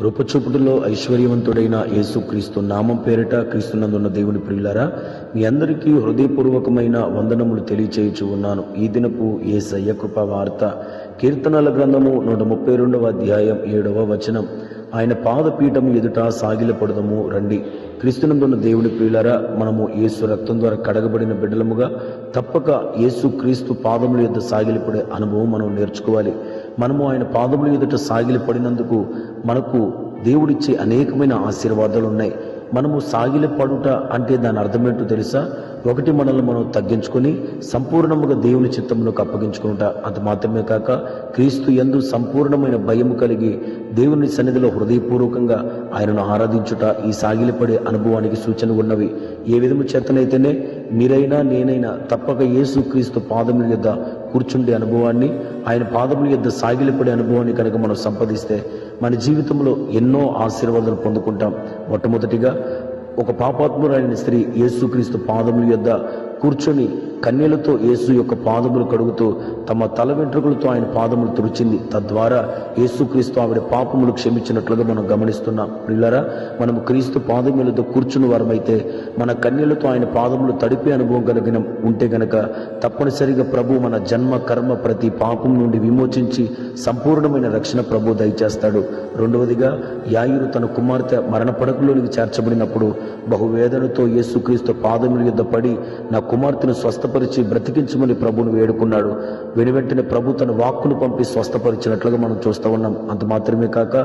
కృపచూపుడులో ఐశ్వర్యవంతుడైన యేసుక్రీస్తు నామం పేరిట క్రీస్తునందున్న దేవుని ప్రియులారా మీ అందరికీ హృదయపూర్వకమైన వందనములు తెలియచేయచు ఉన్నాను. ఈ దినపు ఏసయ్య కృప వార్త కీర్తనల గ్రంథము నూట ముప్పై రెండవ అధ్యాయం ఏడవ వచనం. ఆయన పాదపీఠము ఎదుట సాగిలపడదము రండి. క్రీస్తునందున్న దేవుని ప్రియులారా మనము యేసు రక్తం ద్వారా కడగబడిన బిడ్డలముగా తప్పక యేసు క్రీస్తు పాదముల యొద్ద సాగిలపడే అనుభవం మనం నేర్చుకోవాలి. మనము ఆయన పాదముల ఎదుట సాగిలపడినందుకు మనకు దేవుడిచ్చే అనేకమైన ఆశీర్వాదాలు ఉన్నాయి మనము సాగిలపడుట అంటే దాని అర్థమేంటో తెలుసా? ఒకటి మనల్ని మనం తగ్గించుకొని సంపూర్ణముగా దేవుని చిత్తములకు అప్పగించుకుంట అంత మాత్రమే కాక క్రీస్తు ఎందు సంపూర్ణమైన భయము కలిగి దేవుని సన్నిధిలో హృదయపూర్వకంగా ఆయనను ఆరాధించుట ఈ సాగిలపడే అనుభవానికి సూచన ఉన్నవి. ఏ విధము చేతనైతేనే మీరైనా నేనైనా తప్పక యేసు క్రీస్తు పాదముల యొద్ద కూర్చుండే అనుభవాన్ని ఆయన పాదముల యొద్ద సాగిలపడే అనుభవాన్ని కనుక మనం సంపాదిస్తే మన జీవితంలో ఎన్నో ఆశీర్వాదాలు పొందుకుంటాం. మొట్టమొదటిగా ఒక పాపాత్మురాలిన స్త్రీ యేసుక్రీస్తు పాదముల యొద్ద కూర్చొని కన్యలతో యేసు యొక్క పాదములు కడుగుతూ తమ తల వెంట్రుకలతో ఆయన పాదములు తుడిచింది. తద్వారా యేసుక్రీస్తు ఆవిడ పాపములు క్షమించినట్లుగా మనం గమనిస్తున్నాం. ప్రిల్లరా మనము క్రీస్తు పాదములతో కూర్చుని వారమైతే మన కన్యలతో ఆయన పాదములు తడిపే అనుభవం కలిగిన ఉంటే గనక తప్పనిసరిగా ప్రభు మన జన్మ కర్మ ప్రతి పాపం నుండి విమోచించి సంపూర్ణమైన రక్షణ ప్రభు దయచేస్తాడు. రెండవదిగా యాయురు తన కుమార్తె మరణపడకలోనికి చేర్చబడినప్పుడు బహువేదనతో యేసుక్రీస్తు పాదముల యుద్ధ పడి నా కుమార్తెను స్వస్థపరిచి బ్రతికించమని ప్రభును వేడుకున్నాడు. వెనువెంటనే ప్రభు తన వాక్కును పంపి స్వస్థపరిచినట్లుగా మనం చూస్తూ ఉన్నాం. అంత మాత్రమే కాక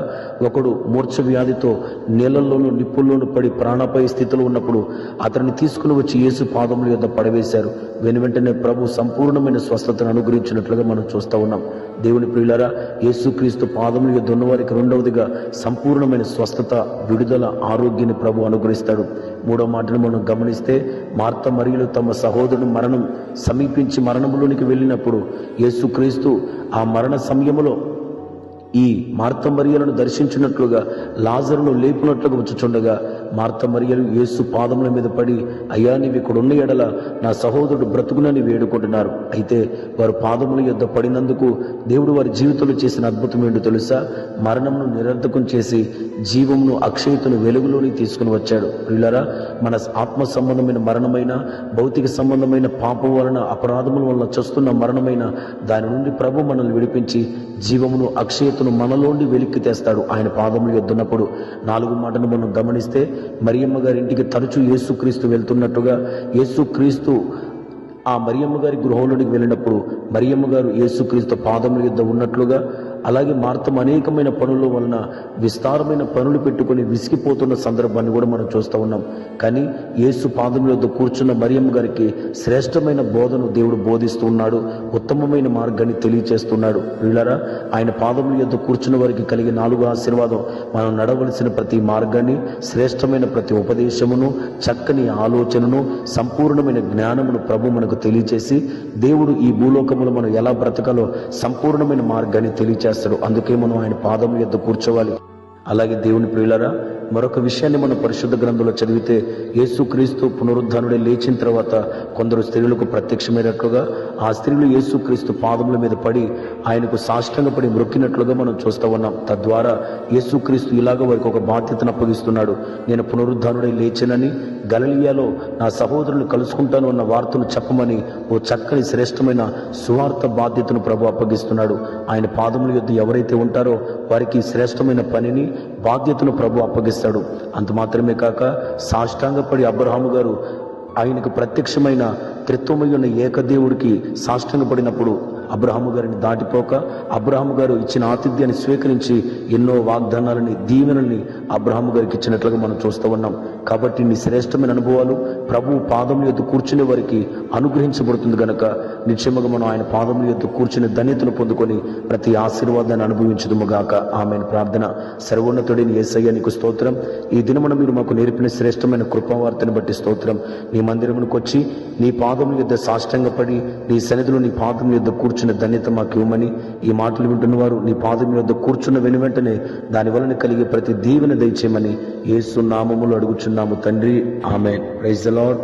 ఒకడు మూర్ఛ వ్యాధితో నీళ్ళల్లోనూ నిప్పుల్లోనూ పడి ప్రాణాపాయ స్థితిలో ఉన్నప్పుడు అతన్ని తీసుకుని వచ్చి యేసు పాదముల యుద్ధ పడవేశారు. వెను వెంటనే ప్రభు సంపూర్ణమైన స్వస్థతను అనుగ్రహించినట్లుగా మనం చూస్తూ ఉన్నాం. దేవుని ప్రియులారా యేసుక్రీస్తు పాదముల యొక్క ఉన్నవారికి రెండవదిగా సంపూర్ణమైన స్వస్థత విడుదల ఆరోగ్యాన్ని ప్రభు అనుగ్రహిస్తాడు. మూడో మాటను మనం గమనిస్తే మార్త మరియులు తమ సహోదరుని మరణం సమీపించి మరణంలోనికి వెళ్ళినప్పుడు యేసుక్రీస్తు ఆ మరణ సమయంలో ఈ మార్తమరియలను దర్శించినట్లుగా లాజరును లేపినట్లుగా వచ్చుచుండగా మార్తమరియలు యేసు పాదముల మీద పడి అయ్యా నీవి ఇక్కడ ఉన్న ఎడల నా సహోదరుడు బ్రతుకునని వేడుకుంటున్నారు. అయితే వారు పాదముల యొద్ద పడినందుకు దేవుడు వారి జీవితంలో చేసిన అద్భుతం ఏంటో తెలుసా? మరణమును నిరర్ధకం చేసి జీవమును అక్షయతను వెలుగులోని తీసుకుని వచ్చాడు. ప్రియులరా మన ఆత్మ సంబంధమైన మరణమైన భౌతిక సంబంధమైన పాపం వలన అపరాధముల వలన చస్తున్న మరణమైన దాని నుండి ప్రభు మనల్ని విడిపించి జీవమును అక్షయతను మనలోండి వెలిక్కి తెస్తాడు ఆయన పాదములు ఎద్దున్నప్పుడు నాలుగు మాటను మనం గమనిస్తే మరియమ్మ గారి ఇంటికి తరచూ యేసుక్రీస్తు వెళ్తున్నట్టుగా యేసుక్రీస్తు ఆ మరియమ్మ గారి గృహంలోనికి వెళ్ళినప్పుడు మరియమ్మ గారు యేసుక్రీస్తు పాదముల యుద్ధ ఉన్నట్లుగా అలాగే మార్తం అనేకమైన పనుల వలన విస్తారమైన పనులు పెట్టుకుని విసిగిపోతున్న సందర్భాన్ని కూడా మనం చూస్తూ ఉన్నాం. కానీ యేసు పాదముల కూర్చున్న మరియమ్మ గారికి శ్రేష్టమైన బోధను దేవుడు బోధిస్తూ ఉన్నాడు ఉత్తమమైన మార్గాన్ని తెలియచేస్తున్నాడు. వీళ్ళరా ఆయన పాదముల యొక్క కూర్చున్న వారికి కలిగే నాలుగు ఆశీర్వాదం మనం నడవలసిన ప్రతి మార్గాన్ని శ్రేష్టమైన ప్రతి ఉపదేశమును చక్కని ఆలోచనను సంపూర్ణమైన జ్ఞానమును ప్రభు మనకు తెలియచేసి దేవుడు ఈ భూలోకములు మనం ఎలా బ్రతకాలో సంపూర్ణమైన మార్గాన్ని తెలియచేస్తాడు. అందుకే మనం ఆయన పాదం యొద్ద కూర్చోవాలి. అలాగే దేవుని ప్రియులరా మరొక విషయాన్ని మనం పరిశుద్ధ గ్రంథంలో చదివితే యేసుక్రీస్తు పునరుద్ధానుడే లేచిన తర్వాత కొందరు స్త్రీలకు ప్రత్యక్షమైనట్లుగా ఆ స్త్రీలు యేసుక్రీస్తు పాదముల మీద పడి ఆయనకు సాష్టంగా పడి మృక్కినట్లుగా మనం చూస్తూ ఉన్నాం. తద్వారా యేసుక్రీస్తు ఇలాగ వారికి ఒక బాధ్యతను అప్పగిస్తున్నాడు. నేను పునరుద్ధానుడై లేచానని గలలియాలో నా సహోదరులు కలుసుకుంటాను అన్న వార్తను చెప్పమని ఓ చక్కని శ్రేష్టమైన సువార్త బాధ్యతను ప్రభు అప్పగిస్తున్నాడు. ఆయన పాదముల యొద్ద ఎవరైతే ఉంటారో వారికి శ్రేష్టమైన పనిని బాధ్యతను ప్రభు అప్పగిస్తాడు. అంత మాత్రమే కాక సాష్టాంగపడి అబ్రహాము గారు ఆయనకు ప్రత్యక్షమైన త్రిత్వమై ఉన్న ఏకదేవుడికి సాష్టాంగపడినప్పుడు అబ్రహాము గారిని దాటిపోక అబ్రహాము గారు ఇచ్చిన ఆతిథ్యాన్ని స్వీకరించి ఎన్నో వాగ్దానాలని దీవెనల్ని అబ్రహాము గారికి ఇచ్చినట్లుగా మనం చూస్తూ ఉన్నాం. కాబట్టి నీ శ్రేష్టమైన అనుభవాలు ప్రభు పాదం యొద్ద కూర్చునే వారికి అనుగ్రహించబడుతుంది గనక. నిశ్చయముగా మనం ఆయన పాదముల యొద్ద కూర్చుని ధన్యతను పొందుకొని ప్రతి ఆశీర్వాదాన్ని అనుభవించదుముగాక ఆమె ప్రార్థన. సర్వోన్నతుడిని ఏసయ్య నీకు స్తోత్రం. ఈ దినమున మీరు మాకు నేర్పిన శ్రేష్టమైన కృపావార్తను బట్టి స్తోత్రం. నీ మందిరమునికి వచ్చి నీ పాదముల సాష్టంగా పడి నీ సన్నిధిలో నీ పాదం యుద్ధ కూర్చున్న ధన్యత మాకు ఇవ్వమని ఈ మాటలు వింటున్న వారు నీ పాదం యుద్ధ కూర్చున్న వెను వెంటనే దాని వలన కలిగే ప్రతి దీవెన దయచేయమని ఏసు నామములు అడుగుచున్నాము తండ్రి. ఆమె ప్రైజ్ ద లార్డ్.